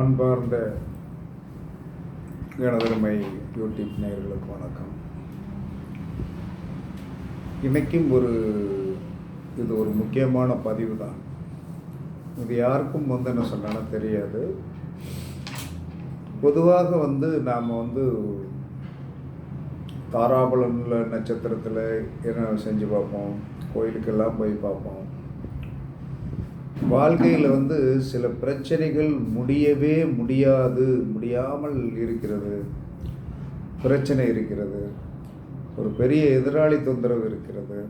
அன்பார்ந்த எனதருமை யூடியூப் நேயர்களுக்கு வணக்கம். இன்றைக்கும் ஒரு இது ஒரு முக்கியமான பதிவு தான் இது யாருக்கும் வந்து என்ன சொன்னா தெரியாது. பொதுவாக வந்து நாம் வந்து தாராபுலமில் நட்சத்திரத்தில் என்ன செஞ்சு பார்ப்போம்? கோயிலுக்கெல்லாம் போய் பார்ப்போம். வாழ்க்கையில் வந்து சில பிரச்சனைகள் முடியவே முடியாது. முடியாமல் இருக்கிறது. பிரச்சனை இருக்கிறது. ஒரு பெரிய எதிராளி தொந்தரவு இருக்கிறது.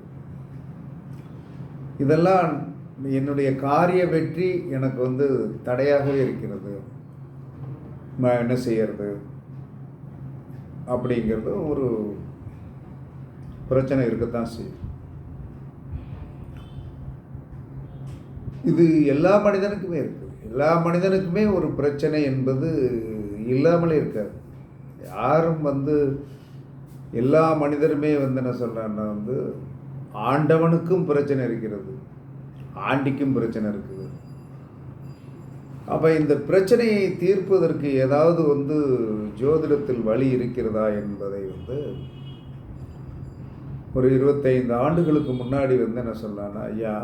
இதெல்லாம் என்னுடைய காரிய வெற்றி எனக்கு வந்து தடையாகவே இருக்கிறது. நான் என்ன செய்யறது? அப்படிங்கிறது ஒரு பிரச்சனை இருக்கத்தான் செய்யும். இது எல்லா மனிதனுக்குமே இருக்குது எல்லா மனிதனுக்குமே ஒரு பிரச்சனை என்பது இல்லாமலே இருக்காது. யாரும் வந்து எல்லா மனிதருமே வந்து என்ன சொல்கிறேன்னா வந்து ஆண்டவனுக்கும் பிரச்சனை இருக்கிறது ஆண்டிக்கும் பிரச்சனை இருக்குது. அப்போ இந்த பிரச்சனையை தீர்ப்பதற்கு ஏதாவது வந்து ஜோதிடத்தில் வழி இருக்கிறதா என்பதை வந்து ஒரு இருபத்தைந்து ஆண்டுகளுக்கு முன்னாடி வந்து என்ன சொல்லலான்னா ஐயா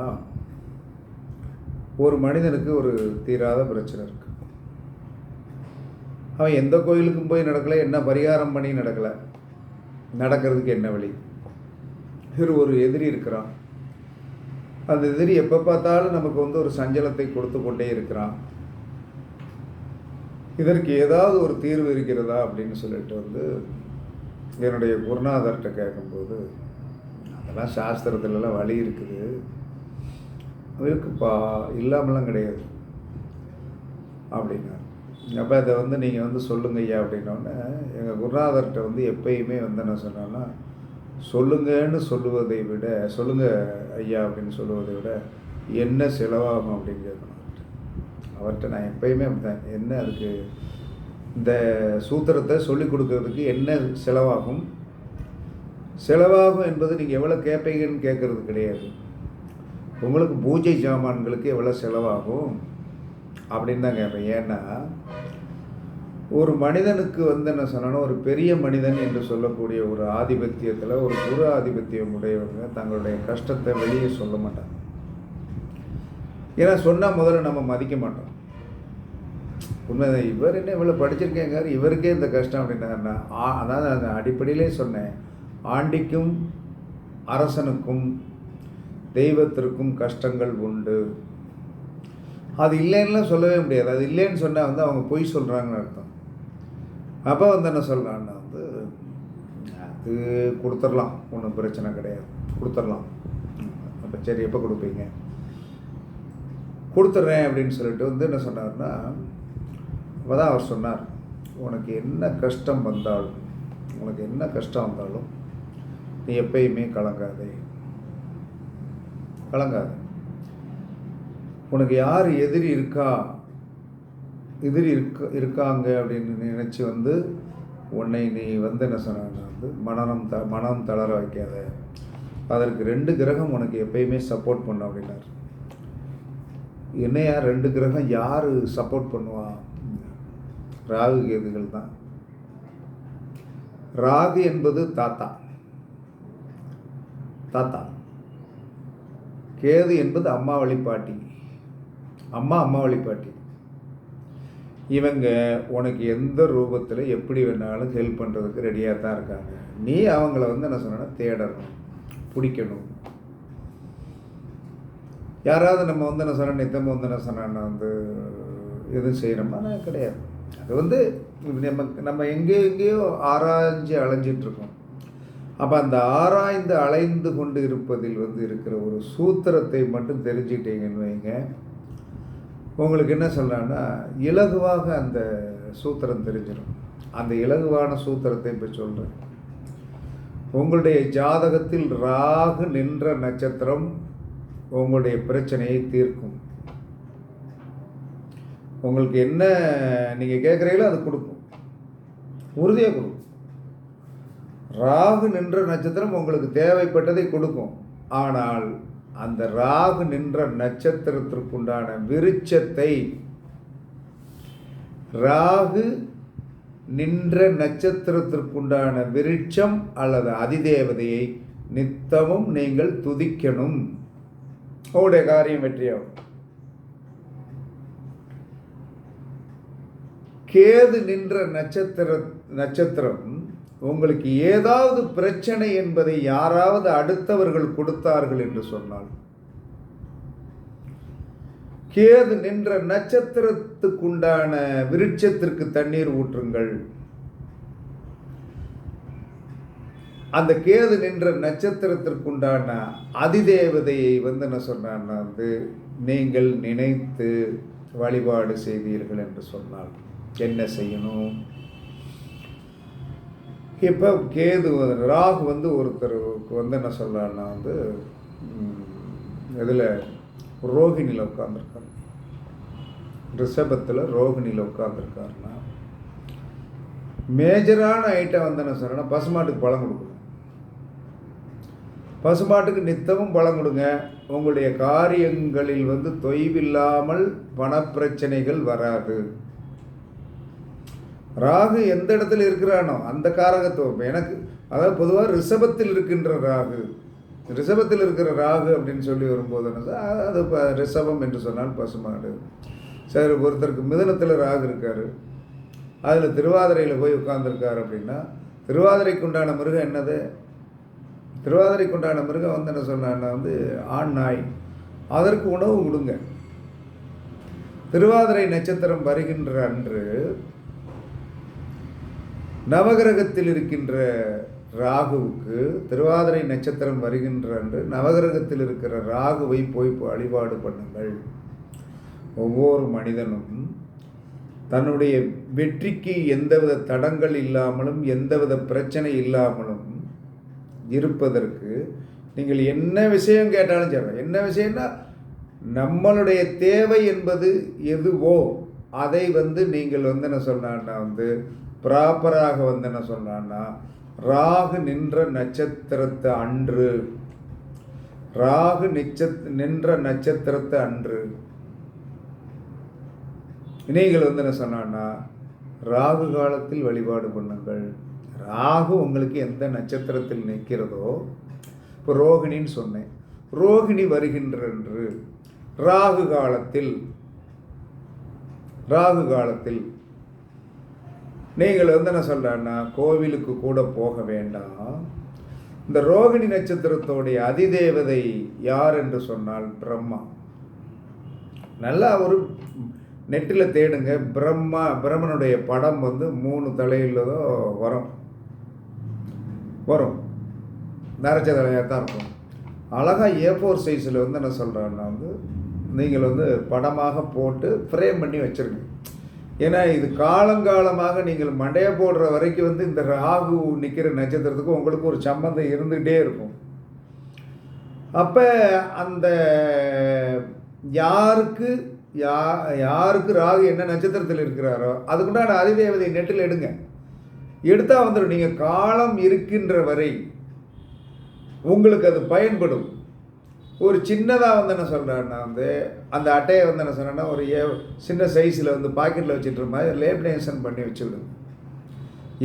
ஒரு மனிதனுக்கு ஒரு தீராத பிரச்சனை இருக்குது அவன் எந்த கோயிலுக்கும் போய் நடக்கலை என்ன பரிகாரம் பண்ணி நடக்கலை நடக்கிறதுக்கு என்ன வழி? இவர் ஒரு எதிரி இருக்கிறான். அந்த எதிரி எப்போ பார்த்தாலும் நமக்கு வந்து ஒரு சஞ்சலத்தை கொடுத்து கொண்டே இருக்கிறான். இதற்கு ஏதாவது ஒரு தீர்வு இருக்கிறதா அப்படின்னு சொல்லிட்டு வந்து என்னுடைய குருநாதர்கிட்ட கேட்கும்போது அதெல்லாம் சாஸ்திரத்துலலாம் வழி இருக்குது. இருக்குப்பா இல்லாமலாம் கிடையாது. அப்படின்னார். அப்போ அதை வந்து நீங்கள் வந்து சொல்லுங்க ஐயா அப்படின்னோடனே எங்கள் குருநாதர்கிட்ட வந்து எப்பயுமே வந்து என்ன சொன்னேன்னா சொல்லுங்கன்னு சொல்லுவதை விட சொல்லுங்க ஐயா அப்படின்னு சொல்லுவதை விட என்ன செலவாகும் அப்படின்னு கேட்கணும் அவர்கிட்ட. அவர்கிட்ட நான் எப்பயுமே அப்படிதான் என்ன அதுக்கு இந்த சூத்திரத்தை சொல்லிக் கொடுக்கறதுக்கு என்ன செலவாகும்? செலவாகும் என்பது நீங்கள் எவ்வளோ கேட்பீங்கன்னு கேட்குறது கிடையாது. உங்களுக்கு பூஜை சாமான்களுக்கு எவ்வளோ செலவாகும்? அப்படின்னு தான் கேட்பேன். ஏன்னா ஒரு மனிதனுக்கு வந்து என்ன சொன்னோன்னா ஒரு பெரிய மனிதன் என்று சொல்லக்கூடிய ஒரு ஆதிபத்தியத்தில் ஒரு குரு ஆதிபத்தியம் உடையவங்க தங்களுடைய கஷ்டத்தை வெளியே சொல்ல மாட்டாங்க. ஏன்னா சொன்னால் முதல்ல நம்ம மதிக்க மாட்டோம். உண்மைதான் இவர் என்ன இவ்வளோ படிச்சிருக்கேங்க இவருக்கே இந்த கஷ்டம் அப்படின்னா அதாவது அந்த அடிப்படையிலே சொன்னேன். ஆண்டிக்கும் அரசனுக்கும் தெய்வத்திற்கும் கஷ்டங்கள் உண்டு. அது இல்லைன்னா சொல்லவே முடியாது. அது இல்லைன்னு சொன்னால் வந்து அவங்க பொய் சொல்கிறாங்கன்னு அர்த்தம். அப்போ வந்து என்ன சொல்கிறான்னா வந்து அது கொடுத்துடலாம். ஒன்றும் பிரச்சனை கிடையாது. கொடுத்துடலாம். அப்போ சரி எப்போ கொடுப்பீங்க? கொடுத்துட்றேன் அப்படின்னு சொல்லிட்டு வந்து என்ன சொன்னார்னா அப்போ தான் அவர் சொன்னார் உனக்கு என்ன கஷ்டம் வந்தாலும் உனக்கு என்ன கஷ்டம் வந்தாலும் நீ எப்பயுமே கலங்காதே. கலங்காது. உனக்கு யார் எதிரி இருக்கா? எதிரி இருக்க இருக்காங்க அப்படின்னு நினச்சி வந்து உன்னை நீ வந்து என்ன சொன்ன வந்து மனநம் த மனம் தளர வைக்காத. அதற்கு ரெண்டு கிரகம் உனக்கு எப்பயுமே சப்போர்ட் பண்ணும் அப்படின்னார். என்னையா ரெண்டு கிரகம் யார் சப்போர்ட் பண்ணுவா? ராகு கேதுகள் தான். ராகு என்பது தாத்தா. தாத்தா. கேது என்பது அம்மா வழிபாட்டி. அம்மா அம்மா வழிபாட்டி. இவங்க உனக்கு எந்த ரூபத்தில் எப்படி வேணாலும் ஹெல்ப் பண்ணுறதுக்கு ரெடியாக தான் இருக்காங்க. நீ அவங்கள வந்து என்ன சொன்னா தேடணும் பிடிக்கணும். யாராவது நம்ம வந்து என்ன சொன்ன நித்தம் வந்து என்ன சொன்னா வந்து எதுவும் செய்யணுமா? கிடையாது. அது வந்து நம்ம நம்ம எங்கேயோ எங்கேயோ ஆராய்ஞ்சு அலைஞ்சிட்ருக்கோம் அப்போ அந்த ஆராய்ந்து அலைந்து கொண்டு இருப்பதில் வந்து இருக்கிற ஒரு சூத்திரத்தை மட்டும் தெரிஞ்சுக்கிட்டீங்கன்னு வைங்க. உங்களுக்கு என்ன சொல்லலான்னா இலகுவாக அந்த சூத்திரம் தெரிஞ்சிடும். அந்த இலகுவான சூத்திரத்தை இப்போ சொல்கிறேன் உங்களுடைய ஜாதகத்தில் ராகு நின்ற நட்சத்திரம் உங்களுடைய பிரச்சனையை தீர்க்கும். உங்களுக்கு என்ன நீங்கள் கேட்குறீங்களோ அது கொடுக்கும். உறுதியாக கொடுக்கும். ராகு நின்ற நட்சத்திரம் உங்களுக்கு தேவைப்பட்டதை கொடுக்கும். ஆனால் அந்த ராகு நின்ற நட்சத்திரத்திற்குண்டான விருட்சத்தை ராகு நின்ற நட்சத்திரத்திற்குண்டான விருட்சம் அல்லது அதிதேவதையை நித்தமும் நீங்கள் துதிக்கணும். உங்களுடைய காரியம் வெற்றியாகும். கேது நின்ற நட்சத்திர நட்சத்திரம் உங்களுக்கு ஏதாவது பிரச்சனை என்பதை யாராவது அடுத்தவர்கள் கொடுத்தார்கள் என்று சொன்னால் கேது நின்ற நட்சத்திரத்துக்குண்டான விருட்சத்திற்கு தண்ணீர் ஊற்றுங்கள். அந்த கேது நின்ற நட்சத்திரத்திற்குண்டான அதிதேவதையை வந்து என்ன சொன்னான்னா வந்து நீங்கள் நினைத்து வழிபாடு செய்தீர்கள் என்று சொன்னால் என்ன செய்யணும்? இப்போ கேது ராகு வந்து ஒருத்தருக்கு வந்து என்ன சொல்கிறான்னா வந்து இதில் ரோகிணியில் உட்காந்துருக்காரு ரிஷபத்தில் ரோகிணியில் உட்காந்துருக்காருன்னா மேஜரான ஐட்டம் வந்து என்ன சொல்கிறேன்னா பசுமாட்டுக்கு பழம் கொடுக்கணும் பசுமாட்டுக்கு நித்தமும் பழம் கொடுங்க. உங்களுடைய காரியங்களில் வந்து தொய்வில்லாமல் பணப்பிரச்சனைகள் வராது. ராகு எந்த இடத்துல இருக்கிறானோ அந்த காரகத்துவம். எனக்கு அதாவது பொதுவாக ரிஷபத்தில் இருக்கின்ற ராகு. ரிஷபத்தில் இருக்கிற ராகு அப்படின்னு சொல்லி வரும்போது என்ன அது இப்போ ரிஷபம் என்று சொன்னால் பசுமாடு. சரி ஒருத்தருக்கு மிதனத்தில் ராகு இருக்கார். அதில் திருவாதிரையில் போய் உட்காந்துருக்கார் அப்படின்னா திருவாதிரைக்குண்டான மிருகம் என்னது? திருவாதிரைக்குண்டான மிருகம் வந்து என்ன சொன்னான்னா வந்து ஆண் நாய். அதற்கு உணவு கொடுங்க. திருவாதிரை நட்சத்திரம் வருகின்ற அன்று நவகிரகத்தில் இருக்கின்ற ராகுவுக்கு திருவாதிரை நட்சத்திரம் வருகின்ற அன்று நவகிரகத்தில் இருக்கிற ராகுவை போய் வழிபாடு பண்ணுங்கள். ஒவ்வொரு மனிதனும் தன்னுடைய வெற்றிக்கு எந்தவித தடங்கள் இல்லாமலும் எந்தவித பிரச்சனை இல்லாமலும் இருப்பதற்கு நீங்கள் என்ன விஷயம் கேட்டாலும் சரி என்ன விஷயம்னா நம்மளுடைய தேவை என்பது எதுவோ அதை வந்து நீங்கள் வந்து என்ன சொன்னான்னா வந்து ப்ராப்பராக வந்து என்ன சொன்னான்னா ராகு நின்ற நட்சத்திரத்தை அன்று. ராகு நிச்சத் நின்ற நட்சத்திரத்தை அன்று. நீங்கள் வந்து என்ன சொன்னான்னா ராகு காலத்தில் வழிபாடு பண்ணுங்கள். ராகு உங்களுக்கு எந்த நட்சத்திரத்தில் நிற்கிறதோ இப்போ ரோகிணின்னு சொன்னேன். ரோகிணி வருகின்றன்று. ராகு காலத்தில் ராகு காலத்தில் நீங்கள் வந்து என்ன சொல்கிறேன்னா கோவிலுக்கு கூட போக வேண்டாம். இந்த ரோகிணி நட்சத்திரத்தோடைய அதிதேவதை யார் என்று சொன்னால் பிரம்மா. நல்லா ஒரு நெட்டில் தேடுங்க பிரம்மா பிரம்மனுடைய படம் வந்து மூணு தலையிலதோ வரும். வரும். நரைச்ச தலையாக தான் இருக்கும். அழகாக ஏ ஃபோர் சைஸில் வந்து என்ன சொல்கிறேன்னா வந்து நீங்கள் வந்து படமாக போட்டு ஃப்ரேம் பண்ணி வச்சுருங்க. ஏன்னா இது காலங்காலமாக நீங்கள் மண்டையை போடுற வரைக்கும் வந்து இந்த ராகு நிற்கிற நட்சத்திரத்துக்கும் உங்களுக்கு ஒரு சம்பந்தம் இருந்துகிட்டே இருக்கும். அப்போ அந்த யாருக்கு யா யாருக்கு ராகு என்ன நட்சத்திரத்தில் இருக்கிறாரோ அதுக்குண்டான அதிதேவதை நெட்டில் எடுங்க. எடுத்தால் வந்துடும் நீங்கள் காலம் இருக்கின்ற வரை உங்களுக்கு அது பயன்படும். ஒரு சின்னதாக வந்து என்ன சொல்கிறேன்னா வந்து அந்த அட்டையை வந்து என்ன சொன்னேன்னா ஒரு ஏ சின்ன சைஸில் வந்து பாக்கெட்டில் வச்சுட்டு மாதிரி லேமினேஷன் பண்ணி வச்சுவிடுங்க.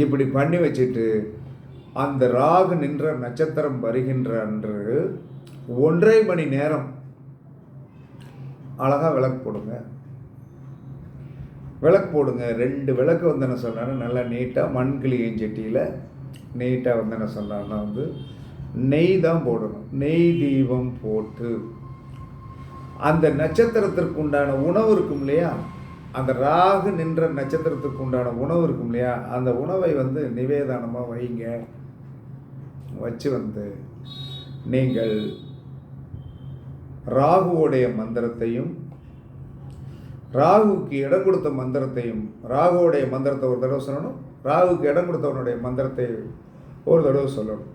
இப்படி பண்ணி வச்சுட்டு அந்த ராகு நின்ற நட்சத்திரம் வருகின்ற அன்று ஒன்றரை மணி நேரம் அழகாக விளக்கு போடுங்க. விளக்கு போடுங்க. ரெண்டு விளக்கு வந்து என்ன சொன்னாங்கன்னா நல்லா நீட்டாக மண் கிளியஞ்சட்டியில் நீட்டாக வந்து என்ன சொன்னாங்கன்னா வந்து நெய் தான் போடணும். நெய் தீபம் போட்டு. அந்த நட்சத்திரத்திற்கு உண்டான உணவு இருக்கும் இல்லையா? அந்த ராகு நின்ற நட்சத்திரத்துக்கு உண்டான உணவு இருக்கும் இல்லையா? அந்த உணவை வந்து நிவேதானமாக வைங்க. வச்சு வந்து நீங்கள் ராகுவோடைய மந்திரத்தையும் ராகுவுக்கு இடம் கொடுத்த மந்திரத்தையும் ராகுவோடைய மந்திரத்தை ஒரு தடவை சொல்லணும். ராகுவுக்கு இடம் கொடுத்தவனுடைய மந்திரத்தை ஒரு தடவை சொல்லணும்.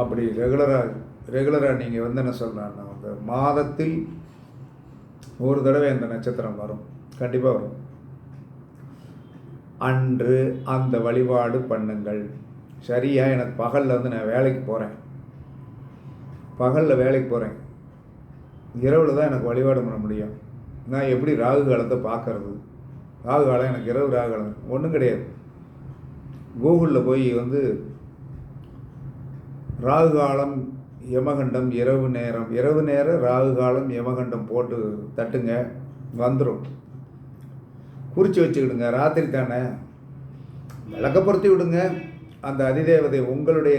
அப்படி ரெகுலராக ரெகுலராக நீங்கள் வந்து என்ன சொல்லலாம்னா வந்து மாதத்தில் ஒரு தடவை அந்த நட்சத்திரம் வரும். கண்டிப்பாக வரும். அன்று அந்த வழிபாடு பண்ணுங்கள். சரியா எனக்கு பகலில் வந்து நான் வேலைக்கு போகிறேன் பகலில் வேலைக்கு போகிறேன் இரவில் தான் எனக்கு வழிபாடு பண்ண முடியும். நான் எப்படி ராகு காலத்தை பார்க்கறது? ராகு காலம் எனக்கு இரவு ராகு காலம். ஒன்றும் கிடையாது. கூகுளில் போய் வந்து ராகு காலம் யமகண்டம் இரவு நேரம். இரவு நேரம் ராகு காலம் யமகண்டம் போட்டு தட்டுங்க வந்துடும் குறித்து வச்சுக்கிடுங்க ராத்திரி தானே. விளக்கப்படுத்தி விடுங்க. அந்த அதிதேவதை உங்களுடைய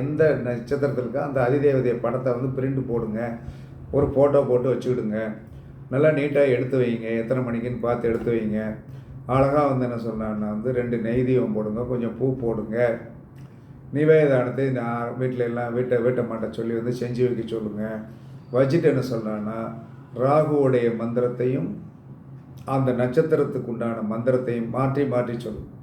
எந்த நட்சத்திரத்தில் இருக்கோ அந்த அதிதேவதை படத்தை வந்து பிரிண்ட் போடுங்க. ஒரு ஃபோட்டோ போட்டு வச்சுக்கிடுங்க. நல்லா நீட்டாக எடுத்து வைங்க. எத்தனை மணிக்குன்னு பார்த்து எடுத்து வைங்க. அழகாக வந்து என்ன சொன்னான்னா வந்து ரெண்டு நெய் தீபம் போடுங்க. கொஞ்சம் பூ போடுங்க. நிவேதானத்தை நான் வீட்டில் எல்லாம் வீட்டை வீட்டை மாட்ட சொல்லி வந்து செஞ்சு வைக்க சொல்லுங்கள் வச்சுட்டு என்ன சொல்கிறான்னா ராகுவோடைய மந்திரத்தையும் அந்த நட்சத்திரத்துக்கு உண்டான மந்திரத்தையும் மாற்றி மாற்றி சொல்லுங்க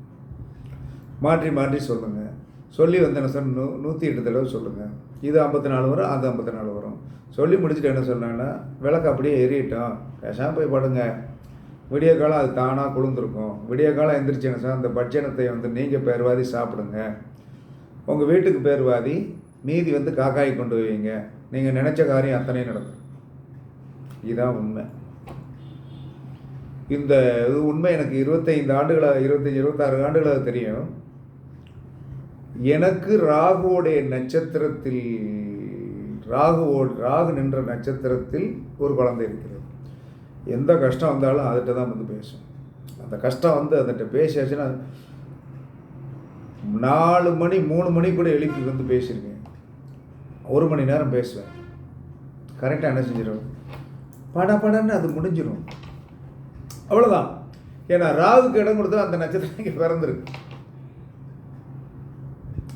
மாற்றி மாற்றி சொல்லுங்கள் சொல்லி வந்து என்ன சொன்ன நூ நூற்றி எட்டு தடவை சொல்லுங்கள் இது ஐம்பத்தி நாலு வரும் அது ஐம்பத்தி நாலு வரும். சொல்லி முடிச்சுட்டு என்ன சொன்னாங்கன்னா விளக்கு அப்படியே எரியட்டும் பேசாமல் போய் படுங்க. விடிய காலம் அது தானாக குளிர்ந்துருக்கும். விடிய காலம் எந்திரிச்சு என்ன சொன்னால் அந்த பட்சணத்தை வந்து நீங்கள் பேர்வாதி சாப்பிடுங்க. உங்கள் வீட்டுக்கு பேர்வாதி மீதி வந்து காக்காய் கொண்டு வைங்க. நீங்கள் நினச்ச காரியம் அத்தனையும் நடக்கும். இதுதான் உண்மை. இந்த இது உண்மை எனக்கு இருபத்தைந்து ஆண்டுகளாக இருபத்தஞ்சி இருபத்தாறு ஆண்டுகளாக தெரியும். எனக்கு ராகுவோடைய நட்சத்திரத்தில் ராகுவோ ராகு நின்ற நட்சத்திரத்தில் ஒரு குழந்தை இருக்கிறது. எந்த கஷ்டம் வந்தாலும் அதுகிட்ட தான் வந்து பேசும். அந்த கஷ்டம் வந்து அதுகிட்ட பேசியாச்சுன்னா நாலு மணி மூணு மணி கூட எழுப்பி வந்து பேசியிருக்கேன் ஒரு மணி நேரம் பேசுவேன். கரெக்டாக என்ன செஞ்சிடும் பட படன்னு அது முடிஞ்சிடும் அவ்வளோதான் ஏன்னா ராகுக்கு இடம் கொடுத்தா அந்த நட்சத்திரம் இங்கே பிறந்திருக்கு.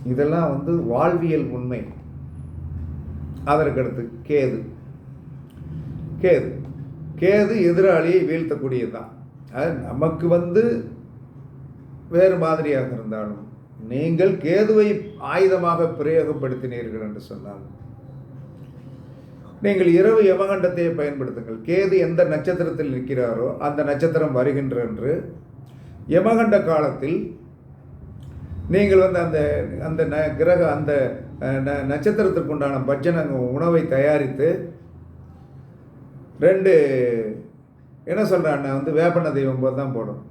இதெல்லாம் வந்து வாழ்வியல் உண்மை. அதற்கடுத்து கேது. கேது. கேது எதிராளியை வீழ்த்தக்கூடியது தான் அது நமக்கு வந்து வேறு மாதிரியாக இருந்தாலும் நீங்கள் கேதுவை ஆயுதமாக பிரயோகப்படுத்தினீர்கள் என்று சொன்னால் நீங்கள் இரவு யமகண்டத்தை பயன்படுத்துங்கள். கேது எந்த நட்சத்திரத்தில் நிற்கிறாரோ அந்த நட்சத்திரம் வருகின்ற என்று யமகண்ட காலத்தில் நீங்கள் வந்து அந்த அந்த ந கிரக அந்த நட்சத்திரத்திற்குண்டான ந உணவை தயாரித்து ரெண்டு என்ன சொல்கிறாண்ணா வந்து வேப்பண்ண தெய்வம் போது தான் போடும்.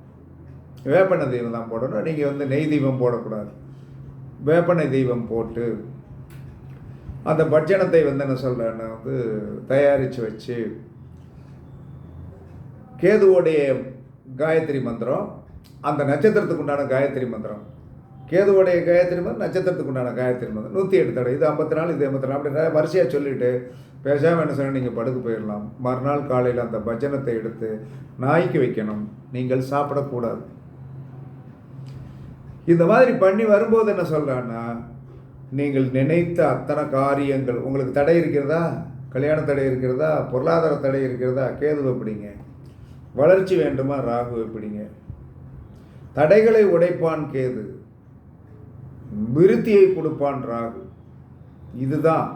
வேப்பண்ண தெய்வம் தான் போடணும். நீங்கள் வந்து நெய் தெய்வம் போடக்கூடாது. வேப்பனை தெய்வம் போட்டு அந்த பட்சணத்தை வந்து என்ன சொல்கிறேன்னா வந்து தயாரித்து வச்சு கேதுவோடைய காயத்ரி மந்திரம் அந்த நட்சத்திரத்துக்கு உண்டான காயத்ரி மந்திரம். கேதுவோடைய காயத்ரி மந்திரம் நட்சத்திரத்துக்கு உண்டான காயத்ரி மந்திரம். நூற்றி எட்டு தடவை. இது ஐம்பத்தி நாலு இது ஐம்பத்தி நாலு அப்படி வரிசையாக சொல்லிவிட்டு பேசாமல் என்ன சொன்னால் நீங்கள் படுக்க போயிடலாம் மறுநாள் காலையில் அந்த பஜனத்தை எடுத்து நாய்க்கு வைக்கணும். நீங்கள் சாப்பிடக்கூடாது. இந்த மாதிரி பண்ணி வரும்போது என்ன சொல்கிறான்னா நீங்கள் நினைத்த அத்தனை காரியங்கள் உங்களுக்கு தடை இருக்கிறதா? கல்யாண தடை இருக்கிறதா? பொருளாதார தடை இருக்கிறதா? கேது எப்படிங்க வளர்ச்சி வேண்டுமா? ராகு எப்படிங்க தடைகளை உடைப்பான் கேது. விருத்தியை கொடுப்பான் ராகு. இதுதான்.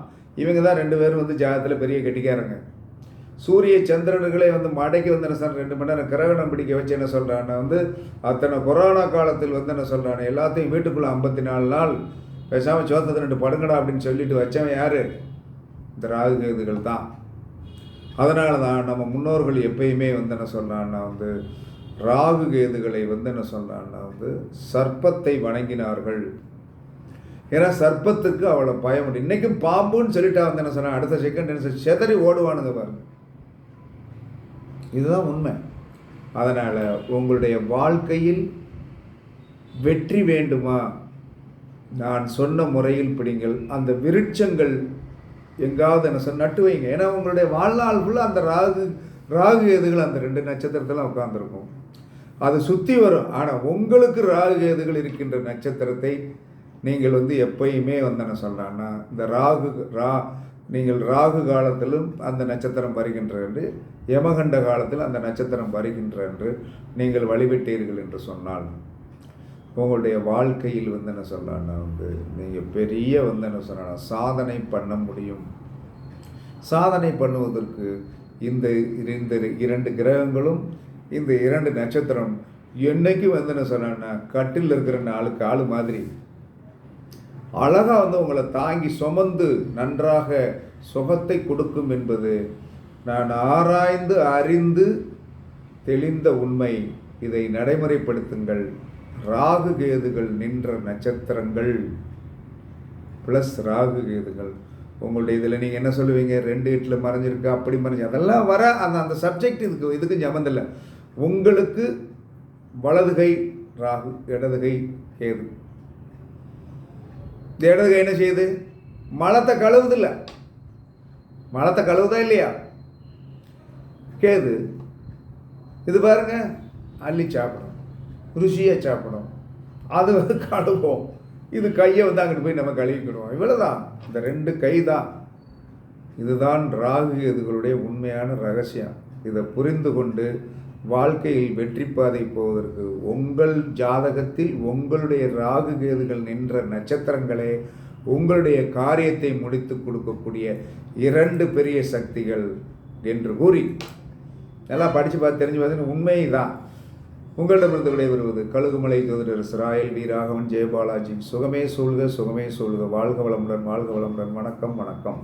இவங்க தான் ரெண்டு பேரும் வந்து ஜாதகத்தில் பெரிய கெட்டிக்காரங்க. சூரிய சந்திரனுகளே வந்து மடைக்கு வந்து என்ன சார் ரெண்டு மணி நேரம் கிரகணம் பிடிக்க வச்சு என்ன சொல்கிறான்னா வந்து அத்தனை கொரோனா காலத்தில் வந்து என்ன சொல்கிறான் எல்லாத்தையும் வீட்டுக்குள்ளே ஐம்பத்தி நாலு நாள் பேசாமல் சோத்தத்தை ரெண்டு படுங்கடா அப்படின்னு சொல்லிட்டு வச்சவன் யார்? இந்த ராகு கேதுகள் தான். அதனால தான் நம்ம முன்னோர்கள் எப்பயுமே வந்து என்ன சொல்கிறான்னா வந்து ராகு கேதுகளை வந்து என்ன சொல்கிறான்னா வந்து சர்ப்பத்தை வணங்கினார்கள். ஏன்னா சர்ப்பத்துக்கு அவ்வளோ பயம் உண்டு. இன்றைக்கும் பாம்புன்னு சொல்லிட்டா வந்து என்ன சொன்னான் அடுத்த செகண்ட் என்ன செதறி ஓடுவானுங்க பாருங்க. இதுதான் உண்மை. அதனால் உங்களுடைய வாழ்க்கையில் வெற்றி வேண்டுமா? நான் சொன்ன முறையில் பிடிங்கள். அந்த விருட்சங்கள் எங்காவது என்ன சொன்ன நட்டு வைங்க. ஏன்னா உங்களுடைய வாழ்நாள் ஃபுல்லாக அந்த ராகு ராகு எதுகள் அந்த ரெண்டு நட்சத்திரத்தெல்லாம் உட்காந்துருக்கும் அது சுற்றி வரும். ஆனால் உங்களுக்கு ராகு கேதுகள் இருக்கின்ற நட்சத்திரத்தை நீங்கள் வந்து எப்பயுமே வந்து என்ன சொல்கிறான்னா இந்த ராகு ரா நீங்கள் ராகு காலத்திலும் அந்த நட்சத்திரம் வருகின்ற என்று யமகண்ட காலத்தில் அந்த நட்சத்திரம் வருகின்ற என்று நீங்கள் வழிபட்டீர்கள் என்று சொன்னால் உங்களுடைய வாழ்க்கையில் வந்து என்ன சொல்லலாம்னா வந்து நீங்கள் பெரிய வந்து என்ன சொல்லலாம் சாதனை பண்ண முடியும். சாதனை பண்ணுவதற்கு இந்த இந்த இரண்டு கிரகங்களும் இந்த இரண்டு நட்சத்திரம் என்னைக்கு வந்து என்ன சொன்னா கட்டில் இருக்கிற நாளுக்கு ஆள் மாதிரி. அழகாக வந்து உங்களை தாங்கி சுமந்து நன்றாக சுகத்தை கொடுக்கும் என்பது நான் ஆராய்ந்து அறிந்து தெளிந்த உண்மை. இதை நடைமுறைப்படுத்துங்கள். ராகு கேதுகள் நின்ற நட்சத்திரங்கள் ப்ளஸ் ராகு கேதுகள். உங்களுடைய இதில் நீங்கள் என்ன சொல்லுவீங்க? ரெண்டு எட்டில் மறைஞ்சிருக்கு அப்படி மறைஞ்சு. அதெல்லாம் வர அந்த அந்த சப்ஜெக்ட் இதுக்கு இதுக்கு சம்மந்தில்லை உங்களுக்கு வலதுகை ராகு இடதுகை கேது. இந்த என்ன செய்யுது? மலத்தை கழுவுதில்ல. மலத்தை கழுவுதா இல்லையா? கேது இது பாருங்க அள்ளி சாப்பிடும் ருசியாக சாப்பிடும் அது வந்து கழுவோம். இது கையை வந்து அங்கிட்டு போய் நம்ம கழுவிக்கிடுவோம். இவ்வளோதான் இந்த ரெண்டு கை தான் இதுதான் ராகு இதுகளுடைய உண்மையான ரகசியம். இதை புரிந்து கொண்டு வாழ்க்கையில் வெற்றி பாதை போவதற்கு உங்கள் ஜாதகத்தில் உங்களுடைய ராகு கேதுகள் நின்ற நட்சத்திரங்களே உங்களுடைய காரியத்தை முடித்து கொடுக்கக்கூடிய இரண்டு பெரிய சக்திகள் என்று கூறி. எல்லாம் படித்து பார்த்து தெரிஞ்சு பார்த்தீங்கன்னா உண்மை தான் உங்களிடமிருந்து விடைபெறுவது கழுகுமலை ஜோதிடர் சிராயல் வி. ராகவன் ஜெயபாலாஜி. சுகமே சூழ்க சுகமே சூழ்க. வாழ்க வளமுடன் வாழ்க வளமுடன். வணக்கம் வணக்கம்.